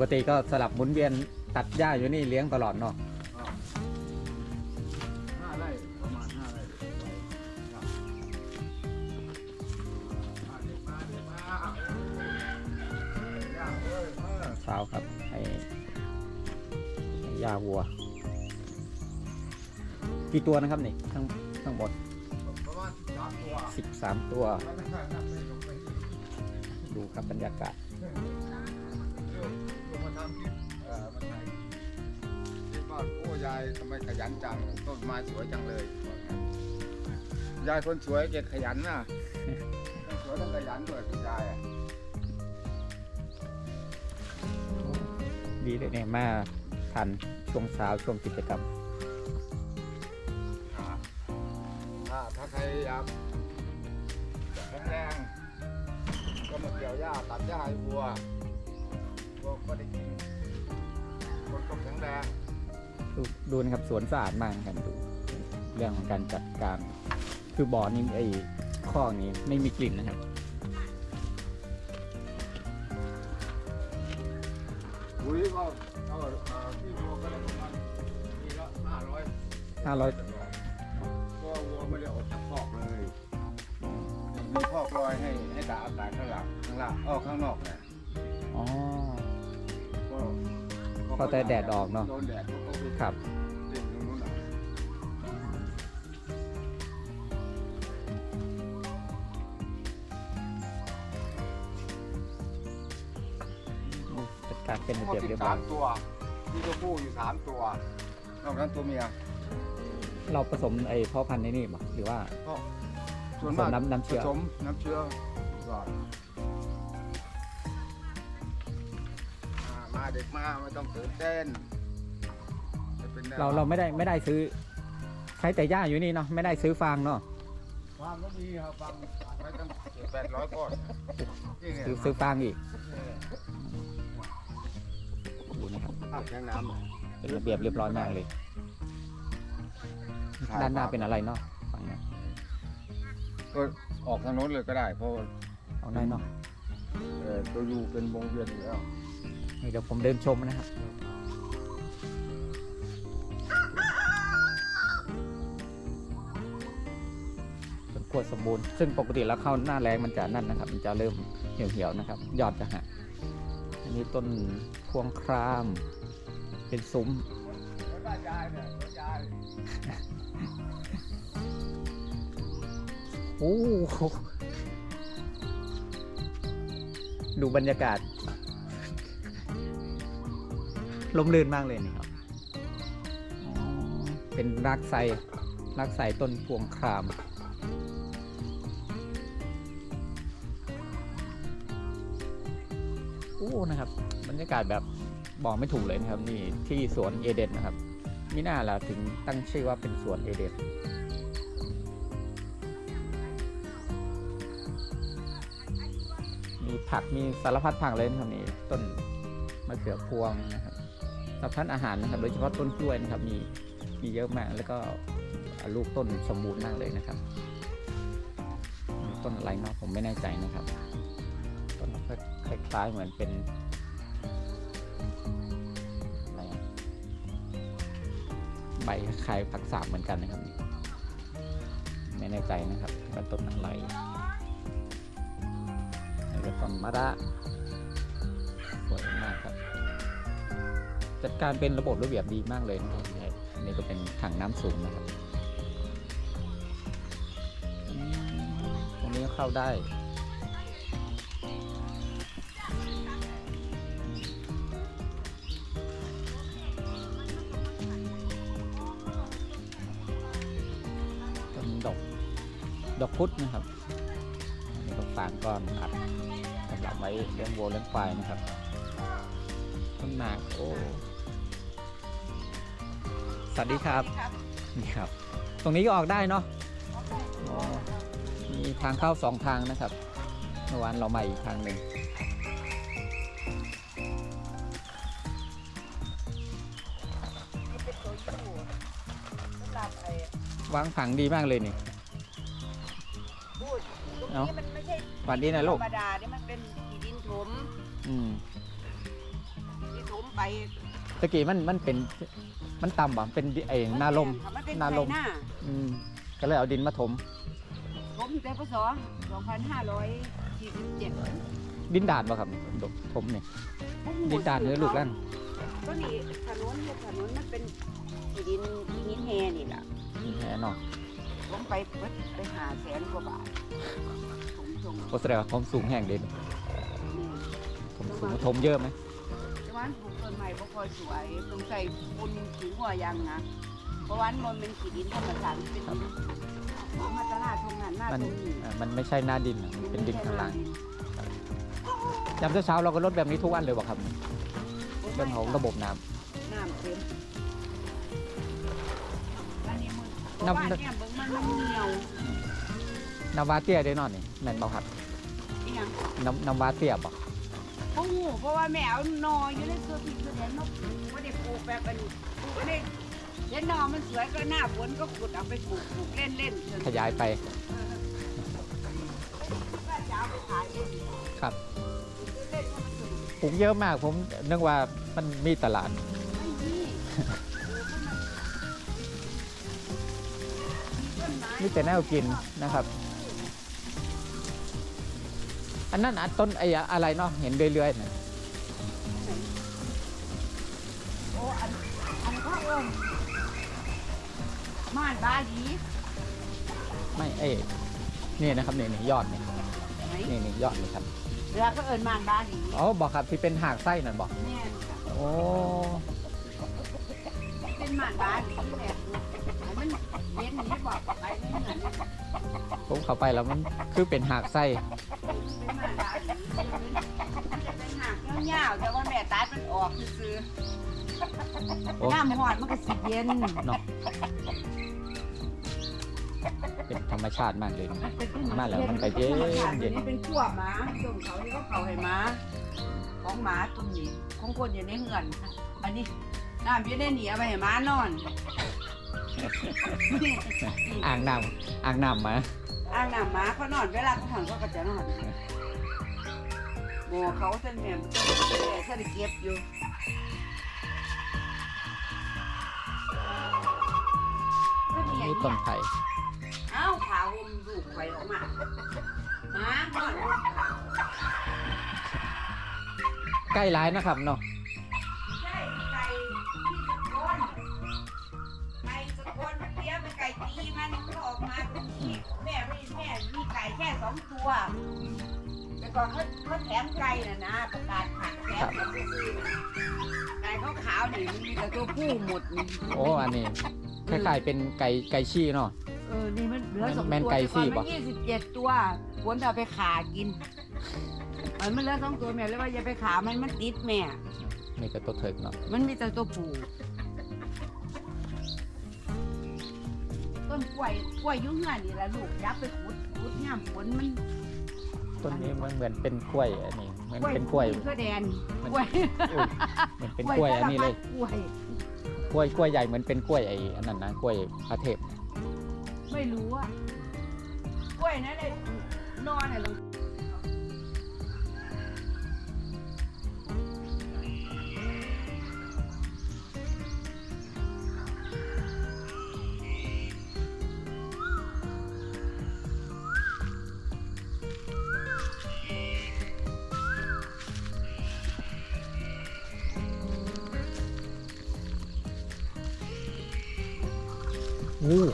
กติก็สลับหมุนเวียนตัดหญ้าอยู่นี่เลี้ยงตลอดเนาะห้าไร่ประมาณห้าไร่ครับมาเด็กมาเด็กมาย่าเอ้ยเออเช้าครับให้ให้หญ้าวัว กี่ตัวนะครับนี่ทั้งทั้งหมด ประมาณสิบสามตัว13 ตัวแล้วก็นับไม่ลงไปอีกดูครับบรรยากาศเดี๋ยวเดี๋ยวมา ทำคลิปเออมาถ่ายคิดว่าโอ้ยายทำไมขยันจังต้นไม้สวยจังเลยยายคนสวยแกขยันนะทั้งสวยทั้งขยันด้วยคุณยายอะดีเลยเนี่ยมาทันช่วงเช้าช่วงกิจกรรม ถ้าถ้าใครอยากแข็งแรงก็มาเกี่ยวหญ้าตัดหญ้าให้วัว วัวก็ได้กินคนก็แข็งแรงดูดูนะครับสวนสะอาดมากครับดู เรื่องของการจัดการ คือบ่อนี้ไอ้ข้อนี้ไม่มีกลิ่นนะครับปุ๋ยก็เอาที่วัวก็ได้ประมาณปีละห้าร้อย500ก็วัวไม่ได้ออกจากคอกเลยมีคอกลอยให้ให้ด่าอากาศข้างหลังข้างล่างเออข้างนอกเนี่ยอ๋อ ก็พอแต่แดดออกเนอะโดนแดดก็เขาไปครับเล่นตรงนู้นน่ะจัดการเป็นทั้ระงหมเบีดยบสิเรียบบร้อสายมตัวมีตัวผู้อยู่สามตัวนอกนั้นตัวเมียเราผสมไอ้พ่อพันธุ์ในนี่มั้หรือว่า ก็ส่วนผสมามกน้ำน้ำเชื่อผสมน้ำเชื้อก่อน เด็กมาไม่ต้องตื่นเต้นจะป็นแนวเราเราไม่ได้ไม่ได้ซื้อ ใช้แต่หญ้าอยู่นี่เนาะไม่ได้ซื้อฟางเนาะฟางก็มีครับฟางไว้ตั้งแปดร้อยก้อนนี่เนี่ยซื้อซื้อฟางอีกนี่ดูนะครับอ่างแข็งน้ำเนี่ยเป็นระเบียบเรียบร้อยมากเลย ด้านหน้าเป็นอะไรเนาะฝั่งเนี้ยก็ออกทางโน้นเลยก็ได้ เพราะเอาได้เนาะ เอ่อตัวยูเป็นวงเวียนอยู่แล้วนี่ เดี๋ยวผมเดินชมนะครับจนขวดสมบูรณ์ ซึ่งปกติแล้วเข้าหน้าแรงมันจะนั่นนะครับ มันจะเริ่มเหี่ยวๆนะครับ ยอดจะหักอันนี้ต้นพวงคราม เป็นซุ้มโอ้โหดูบรรยากาศ ลมลื่นมากเลยนี่ครับอ๋อเป็นรากไทรรากไทรต้นพวงคราม โอ้นะครับ บรรยากาศแบบบอกไม่ถูกเลยนะครับ นี่ที่สวนเอเดนนะครับมิน่าล่ะถึงตั้งชื่อว่าเป็นสวนเอเดนมีผักมีสารพัดผักเลยนะครับนี่ต้นมะเขือพวงนะครับ สำหรับท่านอาหารนะครับ โดยเฉพาะต้นกล้วยนะครับมีมีเยอะมากแล้วก็ลูกต้นสมบูรณ์มากเลยนะครับ ต้นอะไรเนาะผมไม่แน่ใจนะครับ ต้นคล้ายๆเหมือนเป็นอะไรใบคล้ายผักสาบเหมือนกันนะครับ ไม่แน่ใจนะครับว่าต้นอะไรแล้วก็ต้นมะระ จัดการเป็นระบบระเบียบดีมากเลยนะครับอันนี่ก็เป็นถังน้ำสูงนะครับตรงนี้ก็เข้าได้ต้นดอกดอกพุธนะครับอันนี้ก็ฟางก้อนอัดสำหรับไว้เลี้ยงวัวเลี้ยงควายนะครับ ต้นหมากโอ้สวัสดีครับ นี่ครับ ตรงนี้ก็ออกได้เนาะอ๋อมีทางเข้าสองทางนะครับเมื่อวานเรามาอีกทางหนึ่งนี่เป็นตัวยูสำหรับไอ้วางผังดีมากเลยนี่พูดตรงเอ้านี้มันไม่ใช่สวัสดีนะธลูรกรมดาเนี่ยมันเป็นที่ดินถมอืม ที่ถมไปตะกี้มันมันเป็นมันต่ำบ่เป็นดิไอ้หน้าลม มันเป็นหน้าลมไถหน้าอืมก็เลยเอาดินมาถมถมแต่พศ2547ดินดานบ่ครับดกถมนี่ดินดานหรือลูกลั่น ก็นี่ถนนเนี่ยถนนมันเป็นที่ดินที่หินแฮนี่ล่ะนี่แน่เนอนผมไปเบิดไปหาแสนกว่าบาทผมส่งโอแสดงว่าความสูงแห่งเด่นนี่ถมสูงถมเยอะไหม แต่วันปลูกต้นใหม่บ่ค่อยสวยต้องใส่ปุ๋ยถึงหัวอยางนะเพราะวันมันเป็นขี้ดินธรรมชาติมันเป็นดินมาตลาดตรงนั้นหน้ามันตรงนี้อ่ามันไม่ใช่หน้าดินอะมันเป็นดินข้างล่างยามเช้าๆเราก็ลดแบบนี้ทุกวันเลยบ่ครับเรื่องของระบบน้ำ น้ำเต็มอันนี้มันน้ำเพราะว่าเนี่ยเบิ่งมันมันเหนียวน้ำวาเตี้ยได้นอนนี่แม่นบ่ครับอีหยังน้ำน้ำวาเตี้ยบ่ โอ้โหเพราะว่าแม่เอาหนออยู่ในตัวพริกตัวเดียนนกไม่ได้ปลูกแบบอันนี้ปลูกไม่ได้เห็นหนอมันสวยก็หน้าฝนก็ขุดเอาไปปลูกปลูกเล่นเล่นๆจนขยายไปว่าจะเอาไปขายเองครับเล่นๆให้มันสนุกปลูกเยอะมากผมนึกว่ามันมีตลาด ไม่มีต้นไมีแต่แนวกินนะครับ อันนั้นอันต้นไอ้อะไรเนาะเห็นเรื่อยๆนะโอ้อันอันก็เอิ้นม่านบาหลีไม่เอ้นี่นะครับนี่นี่ยอดนี่ไหนนี่นี่ยอดนี่ครับเรือก็เอิ้นม่านบาหลีอ๋อบอกครับที่เป็นหากไส้นั่นบอกแม่นค่ะโอ้เป็นม่านบาหลีแม่ให้มันเย็นนี่บอกไปไม่เหมือนผมเข้าไปแล้วมันคือเป็นหากไส้ ยาวๆแต่ว่าแม่ตัดมันออกซื่อโอ้ๆน้ำหอดมันก็สิเย็นเนาะเป็นธรรมชาติมากเลยนะมันเป็นมาแล้วมันก็เย็นเย็นนี่เป็นขั้วหมาส่งเขาที่เขาเขาให้หมาของหมาตัวนี้ของคนอยู่ในเหือน อันนี้น้ำอยู่ในเหนียไปให้หมานอนอ่างน้ำอ่างน้ำมา อ่างน้ำหมาเขานอนเวลาเขาหันเขาก็จะนอน โมเขาเส้นแม่มันจะแต่ถ้าได้เก็บอยู่นี่ต้นไผ่เอ้าขาห่มลูกไฟออกมาหมานอนห่มใกล้ร้ายนะครับเนาะใช่ไก่สกลไก่สกลเลี้ยงเป็นไก่ตีมันออกมาตรงนี้แม่ไม่แม่มีไก่แค่สองตัว ก่อนเขาเขาแถมไก่น่ะนะประกาศผักแถมมาซื้อๆไก่เขาขาวๆนี่มันมีแต่ตัวผู้หมดนี่โอ้อันนี้คล้ายๆเป็นไก่ไก่ชี่เนาะ เออนี่มันเหลือสองแม่นตัวไก่แต่ซี่ก่อนปะ มันยี่สิบเจ็ดตัวควรจะเอาไปขากินมันมันเหลือสองตัวแม่เลยว่าอย่าไปขามันมันติดแม่ นี่ก็ตัวเถิกเนาะมันมีแต่ตัวผู้ต้นกล้วยกล้วยอยุ่งงานนี่แหละลูกยับไปขุดขุดย่ามฝนมัน ต้นนี้มันเหมือนเป็นกล้วยอันนี้เหมันเป็นกล้วยกล้วยแดนมันกล้วยอุ้ยเหมือนเป็นกล้วยอันนี้เลยกล้วยกล้วยกล้วยใหญ่เหมือนเป็นกล้วยไอ้อันนั้นนะกล้วยพระเทพไม่รู้อะกล้วยนั่นเลยนอนน่ะลง อู้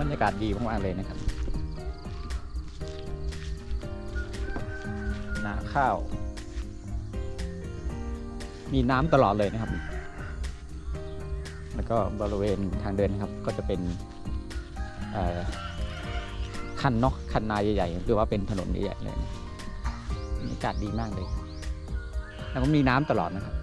บรรยากาศดีมากๆเลยนะครับนาข้าว มีน้ำตลอดเลยนะครับ แล้วก็บริเวณทางเดินนะครับ ก็จะเป็นคันเนาะคันนาใหญ่ๆหรือว่าเป็นถนนใหญ่ๆเลยนะบรรยากาศดีมากเลย แล้วก็มีน้ำตลอดนะครับ